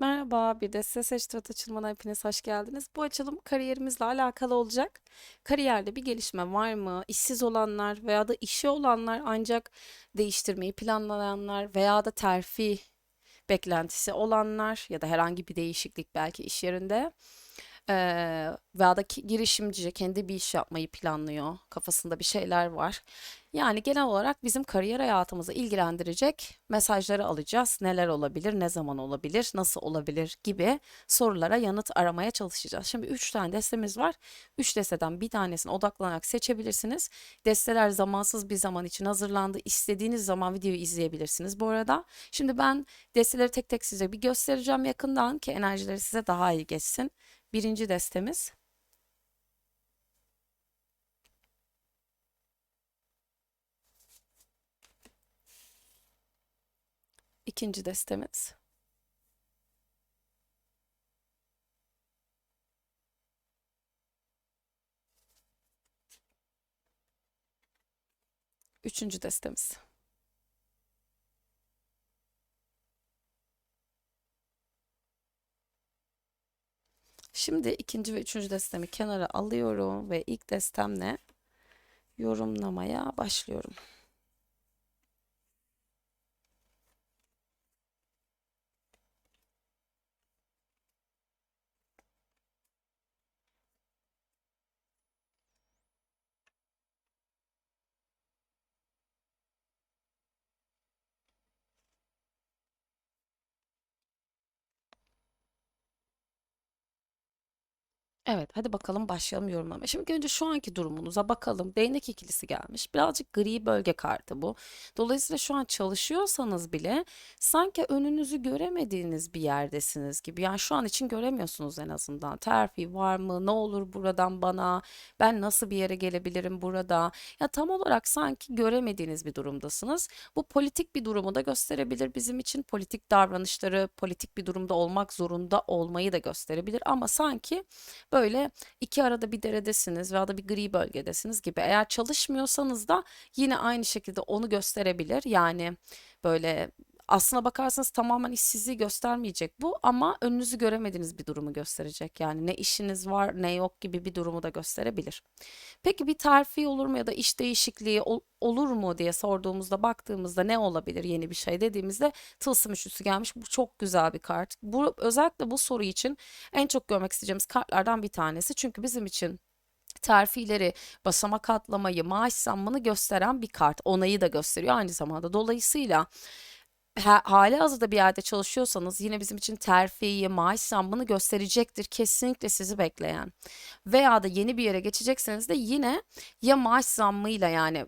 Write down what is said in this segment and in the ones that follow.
Merhaba, bir de size seçtirat açılımına hepiniz hoş geldiniz. Bu açılım kariyerimizle alakalı olacak. Kariyerde bir gelişme var mı? İşsiz olanlar veya da işi olanlar ancak değiştirmeyi planlayanlar veya da terfi beklentisi olanlar ya da herhangi bir değişiklik belki iş yerinde veya da girişimci kendi bir iş yapmayı planlıyor. Kafasında bir şeyler var. Yani genel olarak bizim kariyer hayatımızı ilgilendirecek mesajları alacağız. Neler olabilir, ne zaman olabilir, nasıl olabilir gibi sorulara yanıt aramaya çalışacağız. Şimdi 3 tane destemiz var. 3 desteden bir tanesine odaklanarak seçebilirsiniz. Desteler zamansız bir zaman için hazırlandı. İstediğiniz zaman videoyu izleyebilirsiniz bu arada. Şimdi ben desteleri tek tek size bir göstereceğim yakından ki enerjileri size daha iyi geçsin. Birinci destemiz. İkinci destemiz. Üçüncü destemiz. Şimdi ikinci ve üçüncü destemi kenara alıyorum ve ilk destemle yorumlamaya başlıyorum. Evet, hadi bakalım başlayalım yorumlamaya. Şimdi önce şu anki durumunuza bakalım. Değnek ikilisi gelmiş. Birazcık gri bölge kartı bu. Dolayısıyla şu an çalışıyorsanız bile sanki önünüzü göremediğiniz bir yerdesiniz gibi. Yani şu an için göremiyorsunuz en azından. Terfi var mı? Ne olur buradan bana? Ben nasıl bir yere gelebilirim burada? Ya tam olarak sanki göremediğiniz bir durumdasınız. Bu politik bir durumu da gösterebilir bizim için. Politik davranışları, politik bir durumda olmak zorunda olmayı da gösterebilir. Ama sanki böyle iki arada bir deredesiniz veya da bir gri bölgedesiniz gibi. Eğer çalışmıyorsanız da yine aynı şekilde onu gösterebilir. Yani böyle aslına bakarsanız tamamen işsizliği göstermeyecek bu ama önünüzü göremediğiniz bir durumu gösterecek. Yani ne işiniz var ne yok gibi bir durumu da gösterebilir. Peki bir terfi olur mu ya da iş değişikliği ol- olur mu diye sorduğumuzda baktığımızda ne olabilir yeni bir şey dediğimizde tılsım üçlüsü gelmiş. Bu çok güzel bir kart. Bu özellikle bu soru için en çok görmek isteyeceğimiz kartlardan bir tanesi. Çünkü bizim için terfileri, basamak atlamayı, maaş zammını gösteren bir kart. Onayı da gösteriyor aynı zamanda. Dolayısıyla ha, hali hazırda bir yerde çalışıyorsanız yine bizim için terfiyi, maaş zammını gösterecektir. Kesinlikle sizi bekleyen. Veya da yeni bir yere geçecekseniz de yine ya maaş zammıyla yani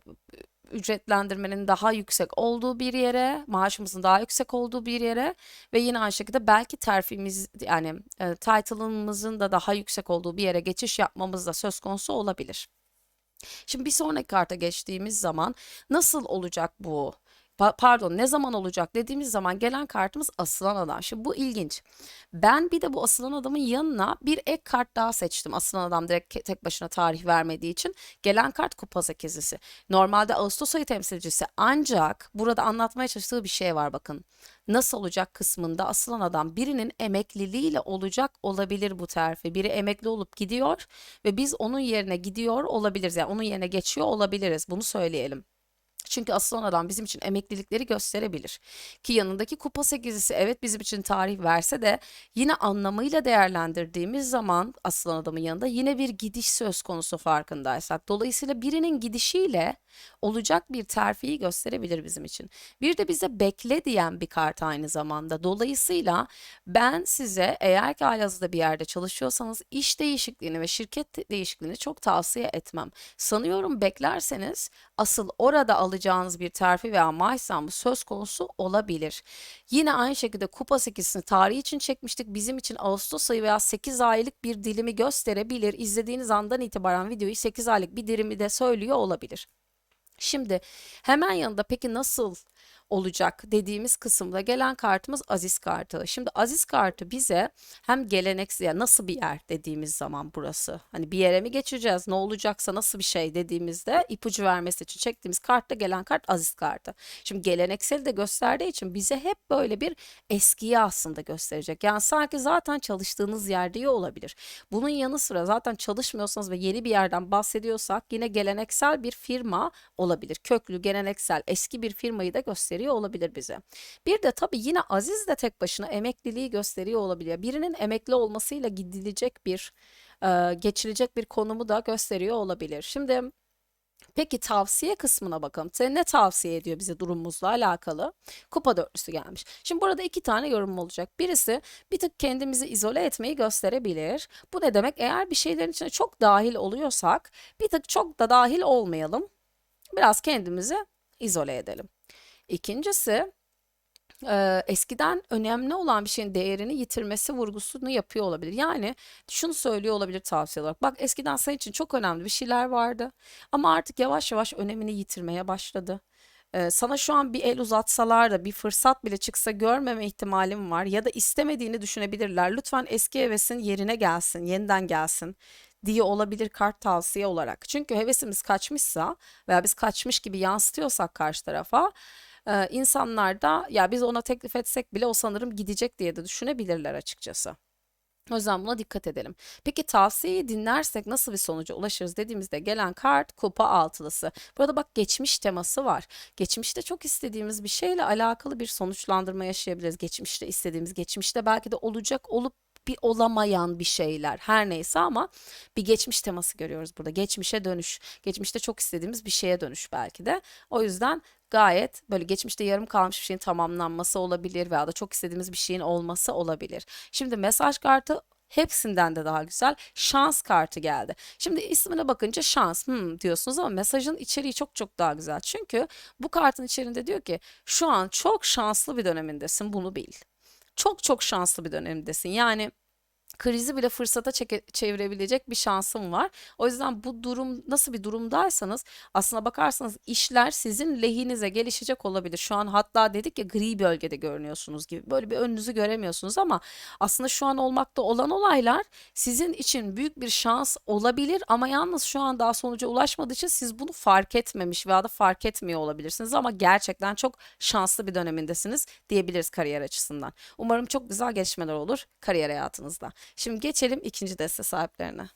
ücretlendirmenin daha yüksek olduğu bir yere, maaşımızın daha yüksek olduğu bir yere ve yine aynı şekilde belki terfimiz yani e, title'ımızın da daha yüksek olduğu bir yere geçiş yapmamız da söz konusu olabilir. Şimdi bir sonraki karta geçtiğimiz zaman nasıl olacak bu? Pa- Pardon, ne zaman olacak dediğimiz zaman gelen kartımız asılan adam. Şimdi bu ilginç. Ben bir de bu asılan adamın yanına bir ek kart daha seçtim. Asılan adam direkt tek başına tarih vermediği için. Gelen kart kupa sekizlisi. Normalde Ağustos ayı temsilcisi ancak burada anlatmaya çalıştığı bir şey var bakın. Nasıl olacak kısmında asılan adam birinin emekliliğiyle olacak olabilir bu terfi. Biri emekli olup gidiyor ve biz onun yerine gidiyor olabiliriz. Yani onun yerine geçiyor olabiliriz. Bunu söyleyelim. Çünkü aslan adam bizim için emeklilikleri gösterebilir. Ki yanındaki kupa sekizlisi evet bizim için tarih verse de yine anlamıyla değerlendirdiğimiz zaman aslan adamın yanında yine bir gidiş söz konusu farkındaysak. Dolayısıyla birinin gidişiyle olacak bir terfiyi gösterebilir bizim için. Bir de bize bekle diyen bir kart aynı zamanda. Dolayısıyla ben size eğer ki halihazırda bir yerde çalışıyorsanız iş değişikliğini ve şirket değişikliğini çok tavsiye etmem. Sanıyorum beklerseniz asıl orada alacağınız bir terfi veya maaş zammı söz konusu olabilir. Yine aynı şekilde kupa 8'sini tarih için çekmiştik. Bizim için Ağustos ayı veya 8 aylık bir dilimi gösterebilir. İzlediğiniz andan itibaren videoyu 8 aylık bir dilimi de söylüyor olabilir. Şimdi hemen yanında peki nasıl olacak dediğimiz kısımda gelen kartımız Aziz kartı. Şimdi Aziz kartı bize hem geleneksel ya nasıl bir yer dediğimiz zaman burası. Hani bir yere mi geçeceğiz ne olacaksa nasıl bir şey dediğimizde ipucu vermesi için çektiğimiz kartta gelen kart Aziz kartı. Şimdi geleneksel de gösterdiği için bize hep böyle bir eskiyi aslında gösterecek. Yani sanki zaten çalıştığınız yer diye olabilir. Bunun yanı sıra zaten çalışmıyorsanız ve yeni bir yerden bahsediyorsak yine geleneksel bir firma olabilir. Köklü, geleneksel, eski bir firmayı da gösteriyor olabilir bize. Bir de tabii yine Aziz de tek başına emekliliği gösteriyor olabilir. Birinin emekli olmasıyla gidilecek bir, e, geçilecek bir konumu da gösteriyor olabilir. Şimdi Peki tavsiye kısmına bakalım. Sen ne tavsiye ediyor bize durumumuzla alakalı? Kupa dörtlüsü gelmiş. Şimdi burada iki tane yorum olacak. Birisi bir tık kendimizi izole etmeyi gösterebilir. Bu ne demek? Eğer bir şeylerin içine çok dahil oluyorsak bir tık çok da dahil olmayalım. Biraz kendimizi izole edelim. İkincisi e, eskiden önemli olan bir şeyin değerini yitirmesi vurgusunu yapıyor olabilir. Yani şunu söylüyor olabilir tavsiye olarak. Bak eskiden senin için çok önemli bir şeyler vardı ama artık yavaş yavaş önemini yitirmeye başladı. Sana şu an bir el uzatsalar da bir fırsat bile çıksa görmeme ihtimalim var ya da istemediğini düşünebilirler. Lütfen eski hevesin yerine gelsin, yeniden gelsin diye olabilir kart tavsiye olarak. Çünkü hevesimiz kaçmışsa veya biz kaçmış gibi yansıtıyorsak karşı tarafa e, insanlar da ya biz ona teklif etsek bile o sanırım gidecek diye de düşünebilirler açıkçası. O yüzden buna dikkat edelim. Peki tavsiyeyi dinlersek nasıl bir sonuca ulaşırız dediğimizde gelen kart kupa altılısı. Burada bak geçmiş teması var. Geçmişte çok istediğimiz bir şeyle alakalı bir sonuçlandırma yaşayabiliriz. Geçmişte istediğimiz, geçmişte belki de olacak olup bir olamayan bir şeyler her neyse ama bir geçmiş teması görüyoruz burada. Geçmişe dönüş, geçmişte çok istediğimiz bir şeye dönüş belki de. O yüzden gayet böyle geçmişte yarım kalmış bir şeyin tamamlanması olabilir veya da çok istediğimiz bir şeyin olması olabilir. Şimdi mesaj kartı hepsinden de daha güzel şans kartı geldi. Şimdi ismine bakınca şans hmm, diyorsunuz ama mesajın içeriği çok çok daha güzel. Çünkü bu kartın içerisinde diyor ki şu an çok şanslı bir dönemindesin bunu bil. Çok çok şanslı bir dönemindesin. Yani krizi bile fırsata çevirebilecek bir şansım var. O yüzden bu durum nasıl bir durumdaysanız aslına bakarsanız işler sizin lehinize gelişecek olabilir. Şu an hatta dedik ya gri bölgede görünüyorsunuz gibi. Böyle bir önünüzü göremiyorsunuz ama aslında şu an olmakta olan olaylar sizin için büyük bir şans olabilir ama yalnız şu an daha sonuca ulaşmadığı için siz bunu fark etmemiş veya da fark etmiyor olabilirsiniz ama gerçekten çok şanslı bir dönemindesiniz diyebiliriz kariyer açısından. Umarım çok güzel gelişmeler olur kariyer hayatınızda. Şimdi geçelim ikinci deste sahiplerine.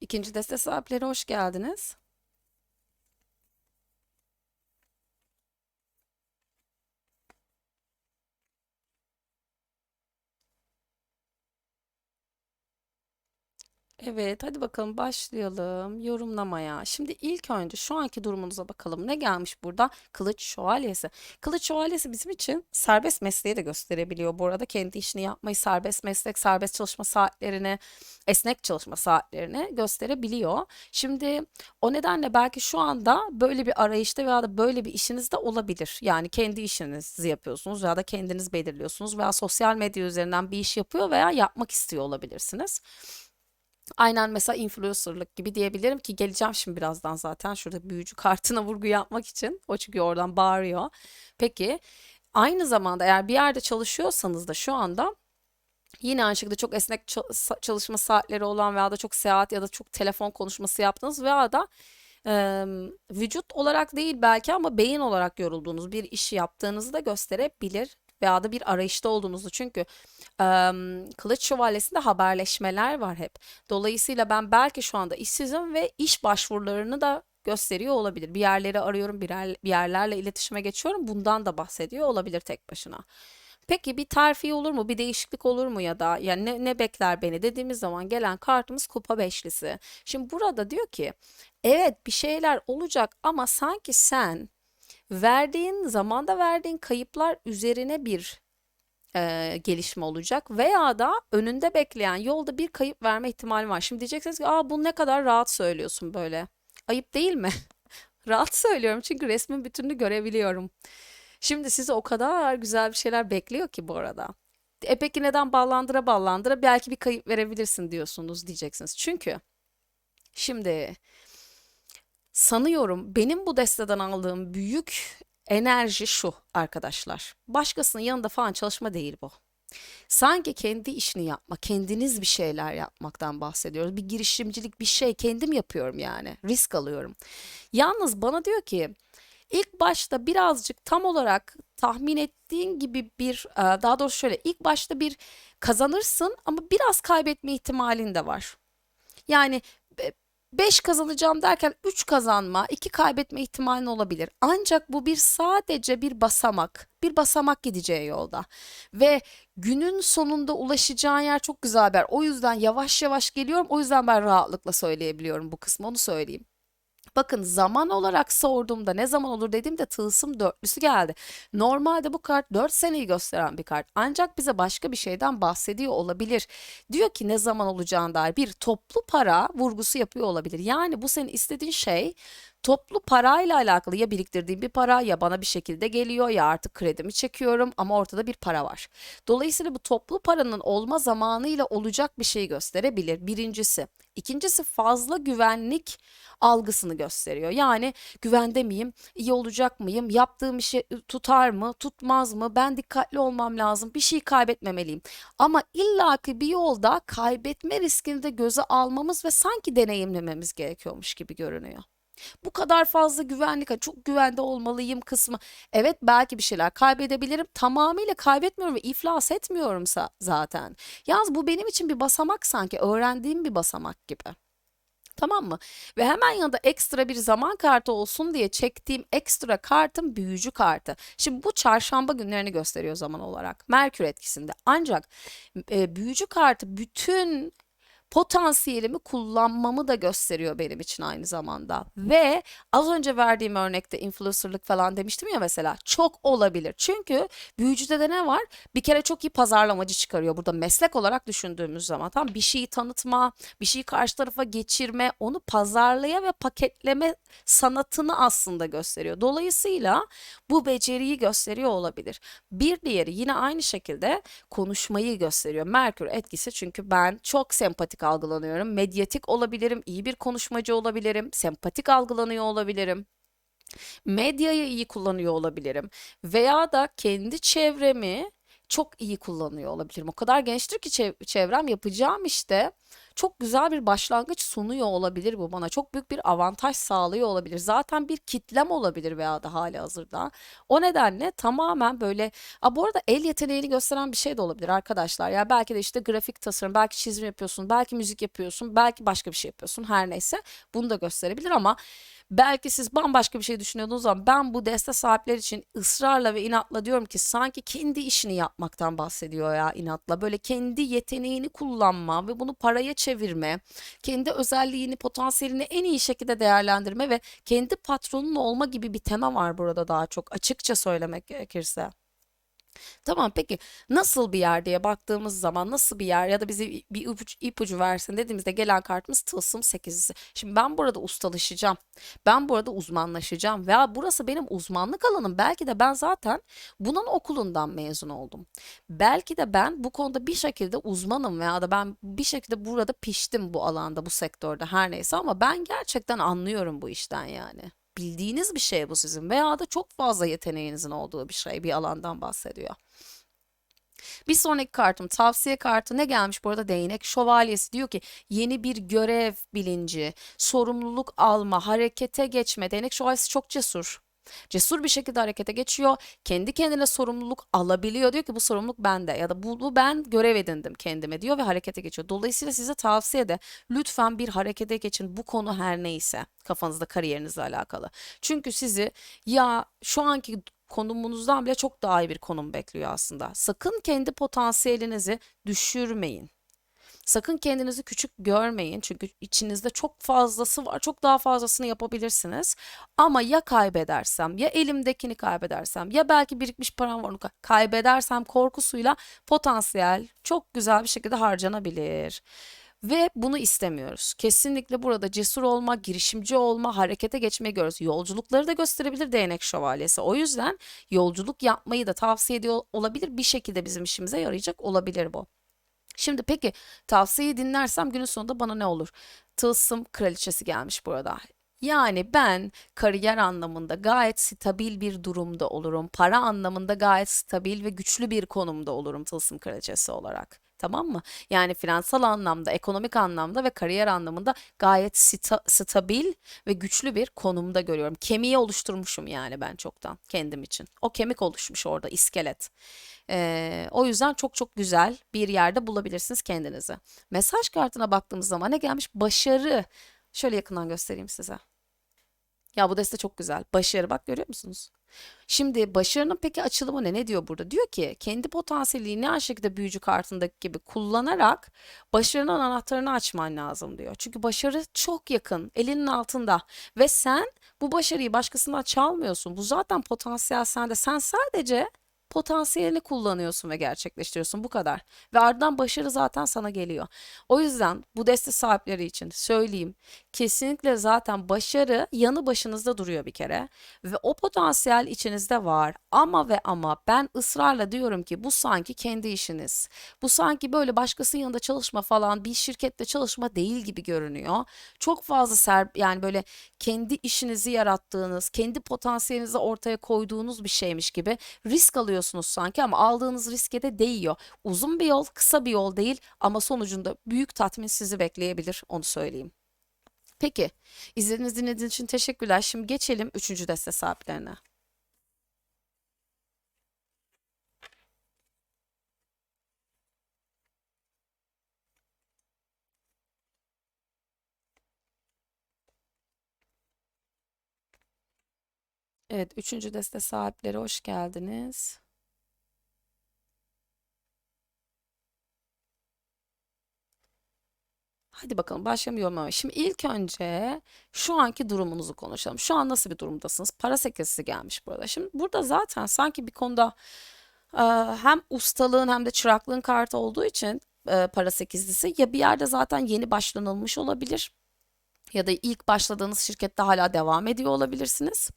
İkinci deste sahipleri hoş geldiniz. Evet, hadi bakalım başlayalım yorumlamaya. Şimdi ilk önce şu anki durumunuza bakalım. Ne gelmiş burada? Kılıç şövalyesi. Kılıç şövalyesi bizim için serbest mesleği de gösterebiliyor. Bu arada kendi işini yapmayı, serbest meslek, serbest çalışma saatlerini, esnek çalışma saatlerini gösterebiliyor. Şimdi o nedenle belki şu anda böyle bir arayışta veya da böyle bir işiniz de olabilir. Yani kendi işinizi yapıyorsunuz veya da kendiniz belirliyorsunuz veya sosyal medya üzerinden bir iş yapıyor veya yapmak istiyor olabilirsiniz. Aynen mesela influencer'lık gibi diyebilirim ki geleceğim şimdi birazdan zaten şurada büyücü kartına vurgu yapmak için. O çünkü oradan bağırıyor. Peki aynı zamanda eğer bir yerde çalışıyorsanız da şu anda Yine aynı şekilde çok esnek çalışma saatleri olan veya da çok seyahat ya da çok telefon konuşması yaptığınız veya da e, vücut olarak değil belki ama beyin olarak yorulduğunuz bir işi yaptığınızı da gösterebilir veya da bir arayışta olduğunuzu. Çünkü e, Kılıç Şövalyesi'nde haberleşmeler var hep. Dolayısıyla ben belki şu anda işsizim ve iş başvurularını da gösteriyor olabilir. Bir yerleri arıyorum, bir, yer, bir yerlerle iletişime geçiyorum. Bundan da bahsediyor olabilir tek başına. Peki bir terfi olur mu? Bir değişiklik olur mu ya da yani ne, ne bekler beni dediğimiz zaman gelen kartımız kupa beşlisi. Şimdi burada diyor ki evet bir şeyler olacak ama sanki sen verdiğin zamanda verdiğin kayıplar üzerine bir e, gelişme olacak veya da önünde bekleyen yolda bir kayıp verme ihtimali var. Şimdi diyeceksiniz ki aa bu ne kadar rahat söylüyorsun böyle. Ayıp değil mi? Rahat söylüyorum çünkü resmin bütününü görebiliyorum. Şimdi sizi o kadar güzel bir şeyler bekliyor ki bu arada. E peki neden ballandıra ballandıra belki bir kayıp verebilirsin diyorsunuz diyeceksiniz. Çünkü Şimdi sanıyorum benim bu desteden aldığım büyük enerji şu arkadaşlar. Başkasının yanında falan çalışma değil bu. Sanki kendi işini yapma, kendiniz bir şeyler yapmaktan bahsediyoruz. Bir girişimcilik bir şey kendim yapıyorum yani. Risk alıyorum. Yalnız bana diyor ki ilk başta birazcık tam olarak tahmin ettiğin gibi bir e, daha doğrusu şöyle ilk başta bir kazanırsın ama biraz kaybetme ihtimalin de var. Yani 5 kazanacağım derken 3 kazanma, 2 kaybetme ihtimalin olabilir. Ancak bu bir sadece bir basamak, bir basamak gideceği yolda. Ve günün sonunda ulaşacağın yer çok güzel bir yer. O yüzden yavaş yavaş geliyorum. O yüzden ben rahatlıkla söyleyebiliyorum bu kısmı, onu söyleyeyim. Bakın zaman olarak sorduğumda ne zaman olur dediğimde tılsım dörtlüsü geldi. Normalde bu kart 4 seneyi gösteren bir kart. Ancak bize başka bir şeyden bahsediyor olabilir. Diyor ki ne zaman olacağına dair bir toplu para vurgusu yapıyor olabilir. Yani bu senin istediğin şey toplu parayla alakalı ya biriktirdiğim bir para ya bana bir şekilde geliyor ya artık kredimi çekiyorum ama ortada bir para var. Dolayısıyla bu toplu paranın olma zamanıyla olacak bir şey gösterebilir. Birincisi. İkincisi fazla güvenlik algısını gösteriyor. Yani güvende miyim? İyi olacak mıyım? Yaptığım işi tutar mı? Tutmaz mı? Ben dikkatli olmam lazım. Bir şey kaybetmemeliyim. Ama illaki bir yolda kaybetme riskini de göze almamız ve sanki deneyimlememiz gerekiyormuş gibi görünüyor. Bu kadar fazla güvenlik, çok güvende olmalıyım kısmı. Evet belki bir şeyler kaybedebilirim. Tamamıyla kaybetmiyorum ve iflas etmiyorum zaten. Yalnız bu benim için bir basamak sanki. Öğrendiğim bir basamak gibi. Tamam mı? Ve hemen yanında ekstra bir zaman kartı olsun diye çektiğim ekstra kartım büyücü kartı. Şimdi bu çarşamba günlerini gösteriyor zaman olarak. Merkür etkisinde. Ancak e, büyücü kartı bütün potansiyelimi kullanmamı da gösteriyor benim için aynı zamanda. Ve az önce verdiğim örnekte influencerlık falan demiştim ya mesela çok olabilir. Çünkü büyücüde de ne var? Bir kere çok iyi pazarlamacı çıkarıyor burada meslek olarak düşündüğümüz zaman. Tam bir şeyi tanıtma, bir şeyi karşı tarafa geçirme, onu pazarlaya ve paketleme sanatını aslında gösteriyor. Dolayısıyla bu beceriyi gösteriyor olabilir. Bir diğeri yine aynı şekilde konuşmayı gösteriyor. Merkür etkisi çünkü ben çok sempatik algılanıyorum. Medyatik olabilirim, iyi bir konuşmacı olabilirim, sempatik algılanıyor olabilirim. Medyayı iyi kullanıyor olabilirim veya da kendi çevremi çok iyi kullanıyor olabilirim. O kadar gençtir ki çevrem yapacağım işte çok güzel bir başlangıç sunuyor olabilir bu bana. Çok büyük bir avantaj sağlıyor olabilir. Zaten bir kitlem olabilir veya da hali hazırda. O nedenle tamamen böyle a, bu arada el yeteneğini gösteren bir şey de olabilir arkadaşlar. Ya belki de işte grafik tasarım, belki çizim yapıyorsun, belki müzik yapıyorsun, belki başka bir şey yapıyorsun. Her neyse bunu da gösterebilir ama Belki siz bambaşka bir şey düşünüyordunuz ama ben bu deste sahipleri için ısrarla ve inatla diyorum ki sanki kendi işini yapmaktan bahsediyor ya inatla. Böyle kendi yeteneğini kullanma ve bunu paraya çevirme, kendi özelliğini, potansiyelini en iyi şekilde değerlendirme ve kendi patronun olma gibi bir tema var burada daha çok açıkça söylemek gerekirse. Tamam peki nasıl bir yer diye baktığımız zaman nasıl bir yer ya da bize bir ipucu, ipucu versin dediğimizde gelen kartımız tılsım 8'lisi. Şimdi ben burada ustalaşacağım. Ben burada uzmanlaşacağım veya burası benim uzmanlık alanım. Belki de ben zaten bunun okulundan mezun oldum. Belki de ben bu konuda bir şekilde uzmanım veya da ben bir şekilde burada piştim bu alanda, bu sektörde her neyse ama ben gerçekten anlıyorum bu işten yani bildiğiniz bir şey bu sizin veya da çok fazla yeteneğinizin olduğu bir şey bir alandan bahsediyor. Bir sonraki kartım tavsiye kartı ne gelmiş bu arada değnek şövalyesi diyor ki yeni bir görev bilinci, sorumluluk alma, harekete geçme. Değnek şövalyesi çok cesur. Cesur bir şekilde harekete geçiyor. Kendi kendine sorumluluk alabiliyor. Diyor ki bu sorumluluk bende ya da bu, bu ben görev edindim kendime diyor ve harekete geçiyor. Dolayısıyla size tavsiye de lütfen bir harekete geçin bu konu her neyse kafanızda kariyerinizle alakalı. Çünkü sizi ya şu anki konumunuzdan bile çok daha iyi bir konum bekliyor aslında. Sakın kendi potansiyelinizi düşürmeyin. Sakın kendinizi küçük görmeyin çünkü içinizde çok fazlası var. Çok daha fazlasını yapabilirsiniz. Ama ya kaybedersem, ya elimdekini kaybedersem, ya belki birikmiş param var onu kaybedersem korkusuyla potansiyel çok güzel bir şekilde harcanabilir. Ve bunu istemiyoruz. Kesinlikle burada cesur olma, girişimci olma, harekete geçmeyi görüyoruz. Yolculukları da gösterebilir değnek şövalyesi. O yüzden yolculuk yapmayı da tavsiye ediyor olabilir. Bir şekilde bizim işimize yarayacak olabilir bu. Şimdi peki tavsiyeyi dinlersem günün sonunda bana ne olur? Tılsım kraliçesi gelmiş burada. Yani ben kariyer anlamında gayet stabil bir durumda olurum. Para anlamında gayet stabil ve güçlü bir konumda olurum tılsım kraliçesi olarak. Tamam mı? Yani finansal anlamda, ekonomik anlamda ve kariyer anlamında gayet sta- stabil ve güçlü bir konumda görüyorum. Kemiği oluşturmuşum yani ben çoktan kendim için. O kemik oluşmuş orada, iskelet. Ee, o yüzden çok çok güzel bir yerde bulabilirsiniz kendinizi. Mesaj kartına baktığımız zaman ne gelmiş? Başarı. Şöyle yakından göstereyim size. Ya bu deste çok güzel. Başarı bak görüyor musunuz? Şimdi başarının peki açılımı ne? Ne diyor burada? Diyor ki kendi potansiyelini lineer şekilde büyücü kartındaki gibi kullanarak başarının anahtarını açman lazım diyor. Çünkü başarı çok yakın, elinin altında ve sen bu başarıyı başkasından çalmıyorsun. Bu zaten potansiyel sende. Sen sadece potansiyelini kullanıyorsun ve gerçekleştiriyorsun bu kadar. Ve ardından başarı zaten sana geliyor. O yüzden bu deste sahipleri için söyleyeyim. Kesinlikle zaten başarı yanı başınızda duruyor bir kere ve o potansiyel içinizde var. Ama ve ama ben ısrarla diyorum ki bu sanki kendi işiniz. Bu sanki böyle başkasının yanında çalışma falan bir şirkette çalışma değil gibi görünüyor. Çok fazla ser yani böyle kendi işinizi yarattığınız, kendi potansiyelinizi ortaya koyduğunuz bir şeymiş gibi risk alıyorsunuz sanki ama aldığınız riske de değiyor. Uzun bir yol, kısa bir yol değil ama sonucunda büyük tatmin sizi bekleyebilir, onu söyleyeyim. Peki, izlediğiniz dinlediğiniz için teşekkürler. Şimdi geçelim üçüncü deste sahiplerine. Evet, üçüncü deste sahipleri hoş geldiniz. Hadi bakalım başlayalım yorumlamaya. Şimdi ilk önce şu anki durumunuzu konuşalım. Şu an nasıl bir durumdasınız? Para sekizisi gelmiş burada. Şimdi burada zaten sanki bir konuda e, hem ustalığın hem de çıraklığın kartı olduğu için e, para sekizlisi ya bir yerde zaten yeni başlanılmış olabilir ya da ilk başladığınız şirkette hala devam ediyor olabilirsiniz.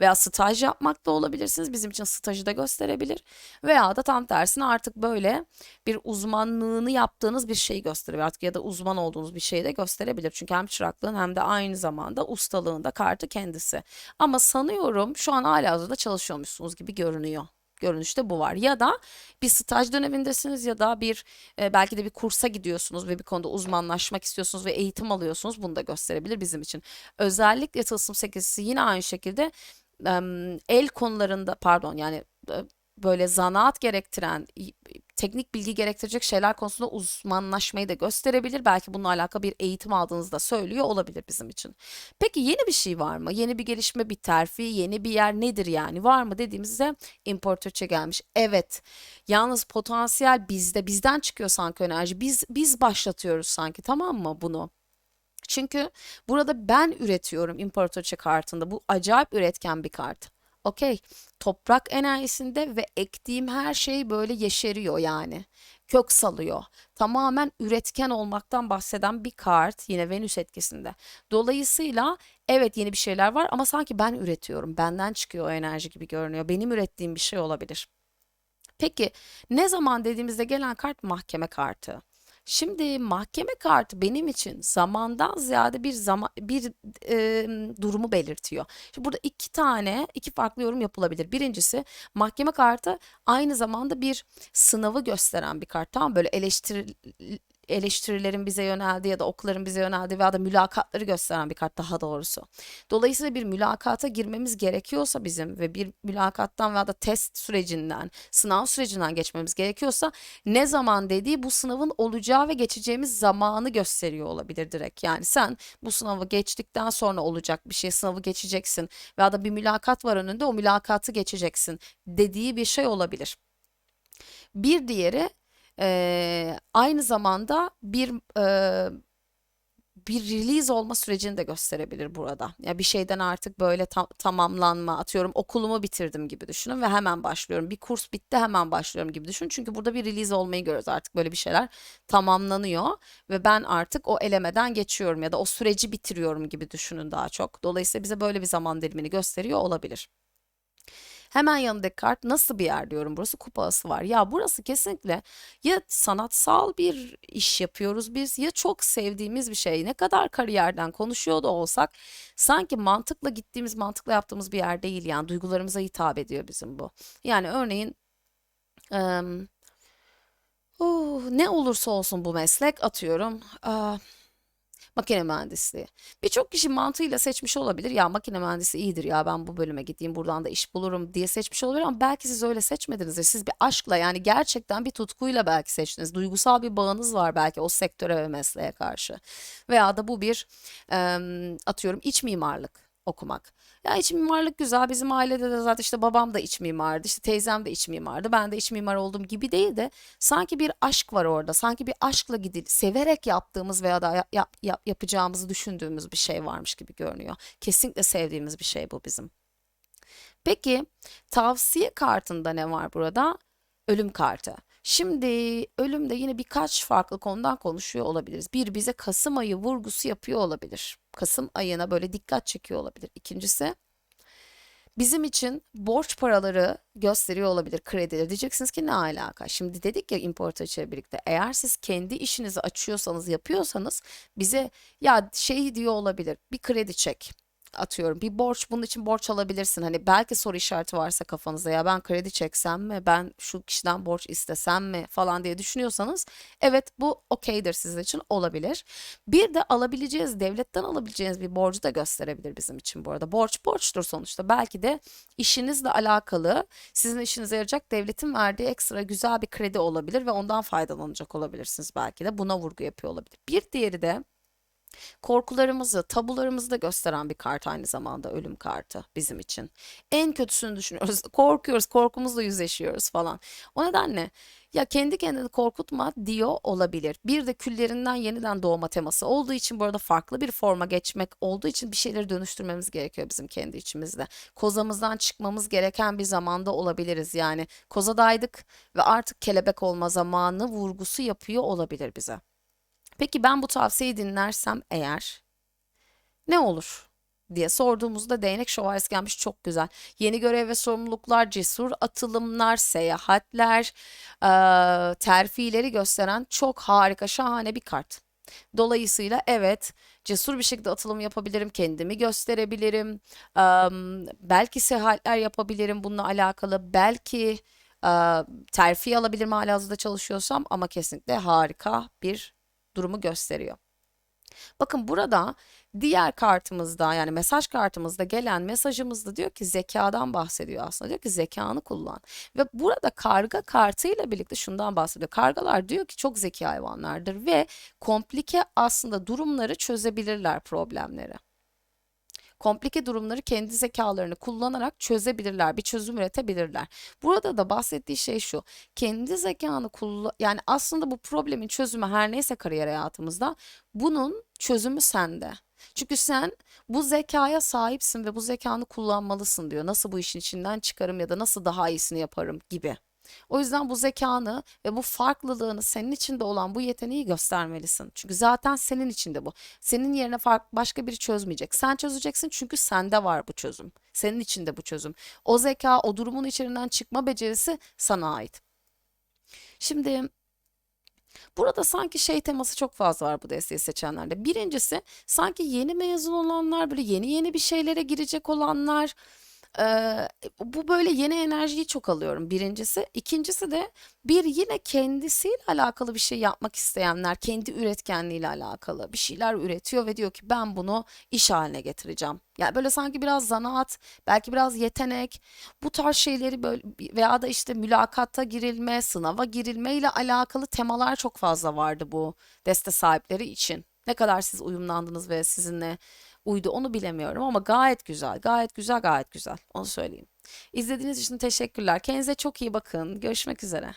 Veya staj yapmak da olabilirsiniz. Bizim için stajı da gösterebilir. Veya da tam tersine artık böyle bir uzmanlığını yaptığınız bir şeyi gösterebilir. Artık ya da uzman olduğunuz bir şeyi de gösterebilir. Çünkü hem çıraklığın hem de aynı zamanda ustalığın da kartı kendisi. Ama sanıyorum şu an halihazırda çalışıyormuşsunuz gibi görünüyor görünüşte bu var. Ya da bir staj dönemindesiniz ya da bir e, belki de bir kursa gidiyorsunuz ve bir konuda uzmanlaşmak istiyorsunuz ve eğitim alıyorsunuz. Bunu da gösterebilir bizim için. Özellikle tılsım sekizisi yine aynı şekilde el konularında pardon yani e, böyle zanaat gerektiren, teknik bilgi gerektirecek şeyler konusunda uzmanlaşmayı da gösterebilir. Belki bununla alakalı bir eğitim aldığınızda söylüyor olabilir bizim için. Peki yeni bir şey var mı? Yeni bir gelişme, bir terfi, yeni bir yer nedir yani? Var mı dediğimizde importörçe gelmiş. Evet. Yalnız potansiyel bizde, bizden çıkıyor sanki enerji. Biz biz başlatıyoruz sanki tamam mı bunu? Çünkü burada ben üretiyorum imparatoriçe kartında. Bu acayip üretken bir kart. Okey. Toprak enerjisinde ve ektiğim her şey böyle yeşeriyor yani. Kök salıyor. Tamamen üretken olmaktan bahseden bir kart yine Venüs etkisinde. Dolayısıyla evet yeni bir şeyler var ama sanki ben üretiyorum. Benden çıkıyor o enerji gibi görünüyor. Benim ürettiğim bir şey olabilir. Peki ne zaman dediğimizde gelen kart mahkeme kartı. Şimdi mahkeme kartı benim için zamandan ziyade bir zaman bir e, durumu belirtiyor. Şimdi burada iki tane iki farklı yorum yapılabilir. Birincisi mahkeme kartı aynı zamanda bir sınavı gösteren bir kart. Tamam böyle eleştiri eleştirilerin bize yöneldiği ya da okların bize yöneldiği veya da mülakatları gösteren bir kart daha doğrusu. Dolayısıyla bir mülakata girmemiz gerekiyorsa bizim ve bir mülakattan veya da test sürecinden, sınav sürecinden geçmemiz gerekiyorsa ne zaman dediği bu sınavın olacağı ve geçeceğimiz zamanı gösteriyor olabilir direkt. Yani sen bu sınavı geçtikten sonra olacak bir şey, sınavı geçeceksin veya da bir mülakat var önünde o mülakatı geçeceksin dediği bir şey olabilir. Bir diğeri Eee, aynı zamanda bir eee, bir release olma sürecini de gösterebilir burada. Ya bir şeyden artık böyle tam, tamamlanma, atıyorum okulumu bitirdim gibi düşünün ve hemen başlıyorum. Bir kurs bitti hemen başlıyorum gibi düşünün. Çünkü burada bir release olmayı görüyoruz artık böyle bir şeyler tamamlanıyor ve ben artık o elemeden geçiyorum ya da o süreci bitiriyorum gibi düşünün daha çok. Dolayısıyla bize böyle bir zaman dilimini gösteriyor olabilir. Hemen yanındaki kart nasıl bir yer diyorum. Burası kupası var. Ya burası kesinlikle ya sanatsal bir iş yapıyoruz biz ya çok sevdiğimiz bir şey. Ne kadar kariyerden konuşuyor da olsak sanki mantıkla gittiğimiz, mantıkla yaptığımız bir yer değil yani duygularımıza hitap ediyor bizim bu. Yani örneğin em, uh, ne olursa olsun bu meslek atıyorum. ah, Makine mühendisliği. Birçok kişi mantığıyla seçmiş olabilir. Ya makine mühendisi iyidir ya ben bu bölüme gideyim buradan da iş bulurum diye seçmiş olabilir ama belki siz öyle seçmedinizdir. Siz bir aşkla yani gerçekten bir tutkuyla belki seçtiniz. Duygusal bir bağınız var belki o sektöre ve mesleğe karşı. Veya da bu bir em, atıyorum iç mimarlık okumak. Ya iç mimarlık güzel. Bizim ailede de zaten işte babam da iç mimardı. işte teyzem de iç mimardı. Ben de iç mimar olduğum gibi değil de sanki bir aşk var orada. Sanki bir aşkla gidip severek yaptığımız veya da yap- yap- yapacağımızı düşündüğümüz bir şey varmış gibi görünüyor. Kesinlikle sevdiğimiz bir şey bu bizim. Peki tavsiye kartında ne var burada? Ölüm kartı. Şimdi ölümde yine birkaç farklı konudan konuşuyor olabiliriz. Bir bize Kasım ayı vurgusu yapıyor olabilir. Kasım ayına böyle dikkat çekiyor olabilir. İkincisi bizim için borç paraları gösteriyor olabilir kredileri. Diyeceksiniz ki ne alaka? Şimdi dedik ya importatörle birlikte eğer siz kendi işinizi açıyorsanız yapıyorsanız bize ya şey diyor olabilir bir kredi çek atıyorum bir borç bunun için borç alabilirsin. Hani belki soru işareti varsa kafanızda ya ben kredi çeksem mi ben şu kişiden borç istesem mi falan diye düşünüyorsanız evet bu okeydir sizin için olabilir. Bir de alabileceğiz devletten alabileceğiniz bir borcu da gösterebilir bizim için bu arada. Borç borçtur sonuçta. Belki de işinizle alakalı sizin işinize yarayacak devletin verdiği ekstra güzel bir kredi olabilir ve ondan faydalanacak olabilirsiniz belki de. Buna vurgu yapıyor olabilir. Bir diğeri de Korkularımızı, tabularımızı da gösteren bir kart aynı zamanda ölüm kartı bizim için. En kötüsünü düşünüyoruz. Korkuyoruz, korkumuzla yüzleşiyoruz falan. O nedenle ya kendi kendini korkutma diyor olabilir. Bir de küllerinden yeniden doğma teması olduğu için bu arada farklı bir forma geçmek olduğu için bir şeyleri dönüştürmemiz gerekiyor bizim kendi içimizde. Kozamızdan çıkmamız gereken bir zamanda olabiliriz. Yani kozadaydık ve artık kelebek olma zamanı vurgusu yapıyor olabilir bize. Peki ben bu tavsiyeyi dinlersem eğer ne olur diye sorduğumuzda değnek şövalyesi gelmiş çok güzel. Yeni görev ve sorumluluklar, cesur atılımlar, seyahatler, eee, terfileri gösteren çok harika, şahane bir kart. Dolayısıyla evet, cesur bir şekilde atılım yapabilirim, kendimi gösterebilirim, em, belki seyahatler yapabilirim bununla alakalı, belki eee, terfi alabilirim halihazırda çalışıyorsam ama kesinlikle harika bir durumu gösteriyor. Bakın burada diğer kartımızda yani mesaj kartımızda gelen mesajımızda diyor ki zekadan bahsediyor aslında. Diyor ki zekanı kullan. Ve burada karga kartıyla birlikte şundan bahsediyor. Kargalar diyor ki çok zeki hayvanlardır ve komplike aslında durumları çözebilirler problemleri komplike durumları kendi zekalarını kullanarak çözebilirler, bir çözüm üretebilirler. Burada da bahsettiği şey şu. Kendi zekanı kullan yani aslında bu problemin çözümü her neyse kariyer hayatımızda bunun çözümü sende. Çünkü sen bu zekaya sahipsin ve bu zekanı kullanmalısın diyor. Nasıl bu işin içinden çıkarım ya da nasıl daha iyisini yaparım gibi. O yüzden bu zekanı ve bu farklılığını senin içinde olan bu yeteneği göstermelisin. Çünkü zaten senin içinde bu. Senin yerine fark başka biri çözmeyecek. Sen çözeceksin çünkü sende var bu çözüm. Senin içinde bu çözüm. O zeka, o durumun içerisinden çıkma becerisi sana ait. Şimdi Burada sanki şey teması çok fazla var bu desteği seçenlerde. Birincisi sanki yeni mezun olanlar, böyle yeni yeni bir şeylere girecek olanlar, Eee, bu böyle yeni enerjiyi çok alıyorum birincisi. İkincisi de bir yine kendisiyle alakalı bir şey yapmak isteyenler, kendi üretkenliğiyle alakalı bir şeyler üretiyor ve diyor ki ben bunu iş haline getireceğim. Yani böyle sanki biraz zanaat, belki biraz yetenek, bu tarz şeyleri böyle veya da işte mülakata girilme, sınava girilme ile alakalı temalar çok fazla vardı bu deste sahipleri için. Ne kadar siz uyumlandınız ve sizinle uydu onu bilemiyorum ama gayet güzel, gayet güzel, gayet güzel. Onu söyleyeyim. İzlediğiniz için teşekkürler. Kendinize çok iyi bakın. Görüşmek üzere.